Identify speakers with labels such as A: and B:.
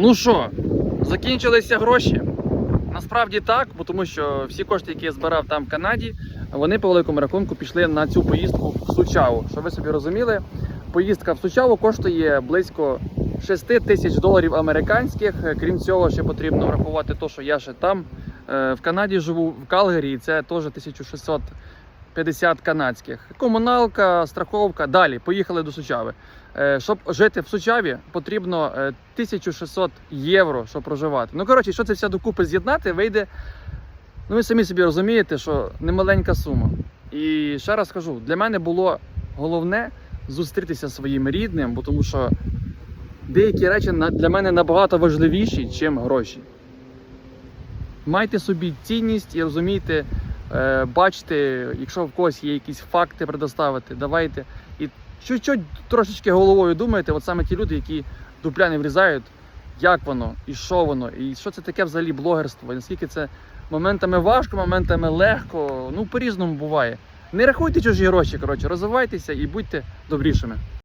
A: Ну що, закінчилися гроші? Насправді так, бо тому що всі кошти, які я збирав там в Канаді, вони по великому рахунку пішли на цю поїздку в Сучаву. Щоб ви собі розуміли, поїздка в Сучаву коштує близько 6 тисяч доларів американських. Крім цього, ще потрібно врахувати те, що я ще там е, в Канаді живу, в Калгарі, і це теж 1650 канадських. Комуналка, страховка. Далі поїхали до Сучави. Е, Щоб жити в Сучаві, потрібно е, 1600 євро, щоб проживати. Ну коротше, що це все докупи з'єднати, вийде. Ну, ви самі собі розумієте, що немаленька сума. І ще раз кажу, для мене було головне зустрітися зі своїм рідним, бо тому що деякі речі для мене набагато важливіші, ніж гроші. Майте собі цінність і розумійте, е, бачите, якщо в когось є якісь факти предоставити, давайте. І чуть-чуть трошечки головою думайте, от саме ті люди, які дупля не врізають, як воно, і що воно, і що це таке взагалі блогерство, і наскільки це моментами важко, моментами легко, ну по-різному буває. Не рахуйте чужі гроші, коротше, розвивайтеся і будьте добрішими.